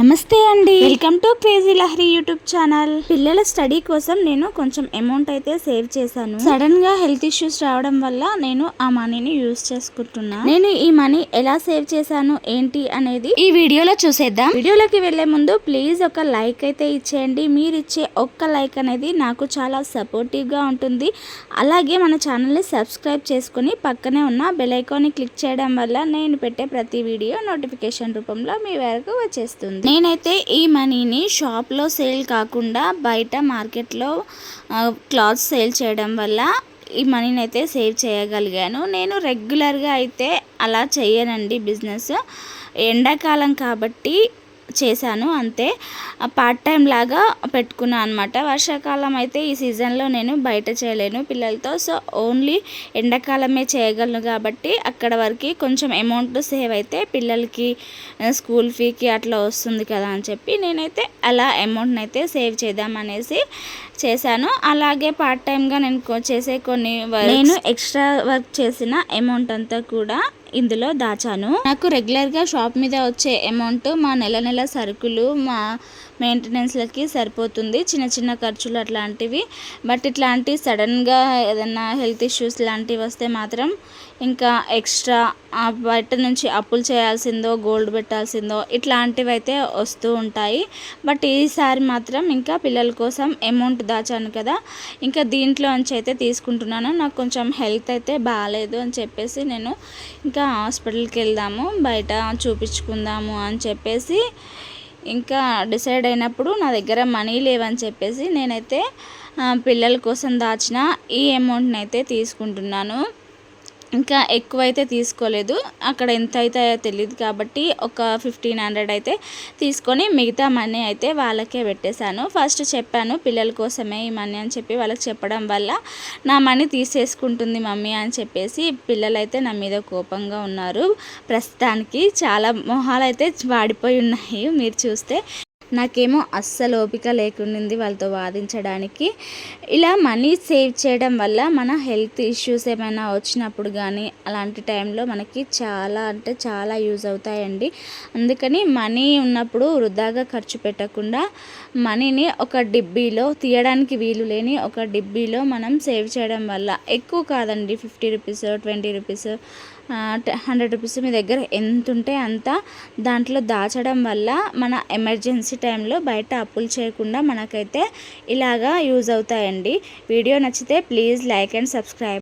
నమస్తే అండి. Welcome to crazy Lahari YouTube channel. పిల్లల స్టడీ కోసం నేను కొంచెం అమౌంట్ అయితే సేవ్ చేశాను. సడన్గా హెల్త్ ఇష్యూస్ రావడం వల్ల నేను ఆ మనీని యూజ్ చేసుకుంటున్నా. నేను ఈ మనీ ఎలా సేవ్ చేశాను ఏంటి అనేది ఈ వీడియోలో చూసేద్దాం. వీడియోలోకి వెళ్ళే ముందు ప్లీజ్ ఒక లైక్ అయితే ఇచ్చేయండి. మీరు ఇచ్చే ఒక్క లైక్ అనేది నాకు చాలా సపోర్టివ్గా ఉంటుంది. అలాగే మన ఛానల్ని సబ్స్క్రైబ్ చేసుకుని పక్కనే ఉన్న బెల్ ఐకాన్ని క్లిక్ చేయడం వల్ల నేను పెట్టే ప్రతి వీడియో నోటిఫికేషన్ రూపంలో మీ వరకు వచ్చేస్తుంది. నేనైతే ఈ మనీని షాప్లో సేల్ కాకుండా బయట మార్కెట్లో క్లాత్ సేల్ చేయడం వల్ల ఈ మనీని అయితే సేవ్ చేయగలిగాను. నేను రెగ్యులర్గా అయితే అలా చేయనండి బిజినెస్. ఎండాకాలం కాబట్టి చేశాను అంతే. పార్ట్ టైం లాగా పెట్టుకున్నాను అనమాట వర్షాకాలం అయితే ఈ సీజన్లో నేను బయట చేయలేను పిల్లలతో. సో ఓన్లీ ఎండాకాలమే చేయగలను కాబట్టి అక్కడ వరకు కొంచెం అమౌంట్ సేవ్ అయితే పిల్లలకి స్కూల్ ఫీకి అట్లా వస్తుంది కదా అని చెప్పి నేనైతే అలా అమౌంట్ని అయితే సేవ్ చేద్దాం అనేసి చేశాను. అలాగే పార్ట్ టైంగా నేను చేసే కొన్ని నేను ఎక్స్ట్రా వర్క్ చేసిన అమౌంట్ అంతా కూడా ఇందులో దాచాను. నాకు రెగ్యులర్గా షాప్ మీద వచ్చే అమౌంట్ మా నెల నెల సరుకులు మా మెయింటెనెన్స్లకి సరిపోతుంది. చిన్న చిన్న ఖర్చులు అట్లాంటివి. బట్ ఇట్లాంటి సడన్గా ఏదైనా హెల్త్ ఇష్యూస్ లాంటివి వస్తే మాత్రం ఇంకా ఎక్స్ట్రా బయట నుంచి అప్పులు చేయాల్సిందో గోల్డ్ పెట్టాల్సిందో ఇట్లాంటివి అయితే వస్తూ ఉంటాయి. బట్ ఈసారి మాత్రం ఇంకా పిల్లల కోసం అమౌంట్ దాచాను కదా. ఇంకా దీంట్లో నుంచి అయితే తీసుకుంటున్నాను. నాకు కొంచెం హెల్త్ అయితే బాగాలేదు అని చెప్పేసి నేను ఇంకా హాస్పిటల్కి వెళ్దాము బయట చూపించుకుందాము అని చెప్పేసి ఇంకా డిసైడ్ అయినప్పుడు నా దగ్గర మనీ లేవని చెప్పేసి నేనైతే పిల్లల కోసం దాచిన ఈ అమౌంట్ని అయితే తీసుకుంటున్నాను. ఇంకా ఎక్కువైతే తీసుకోలేదు. అక్కడ ఎంత అవుతాయో తెలియదు కాబట్టి ఒక ఫిఫ్టీన్ హండ్రెడ్ అయితే తీసుకొని మిగతా మనీ అయితే వాళ్ళకే పెట్టేశాను. ఫస్ట్ చెప్పాను పిల్లల కోసమే ఈ మనీ అని చెప్పి వాళ్ళకి చెప్పడం వల్ల నా మనీ తీసేసుకుంటుంది మమ్మీ అని చెప్పేసి పిల్లలైతే నా మీద కోపంగా ఉన్నారు. ప్రస్తుతానికి చాలా మొహాలు అయితే వాడిపోయి ఉన్నాయి. మీరు చూస్తే నాకేమో అస్సలు ఓపిక లేకుండింది వాళ్ళతో వాదించడానికి. ఇలా మనీ సేవ్ చేయడం వల్ల మన హెల్త్ ఇష్యూస్ ఏమైనా వచ్చినప్పుడు కానీ అలాంటి టైంలో మనకి చాలా అంటే చాలా యూజ్ అవుతాయండి. అందుకని మనీ ఉన్నప్పుడు వృధాగా ఖర్చు పెట్టకుండా మనీని ఒక డిబ్బీలో తీయడానికి వీలు లేని ఒక డిబ్బీలో మనం సేవ్ చేయడం వల్ల ఎక్కువ కాదండి fifty rupees twenty rupees hundred rupees మీ దగ్గర ఎంత ఉంటే అంత దాంట్లో దాచడం వల్ల మన ఎమర్జెన్సీ టైంలో బయట అప్పులు చేయకుండా మనకైతే ఇలాగా యూజ్ అవుతాయండి. వీడియో నచ్చితే ప్లీజ్ లైక్ అండ్ సబ్స్క్రైబ్.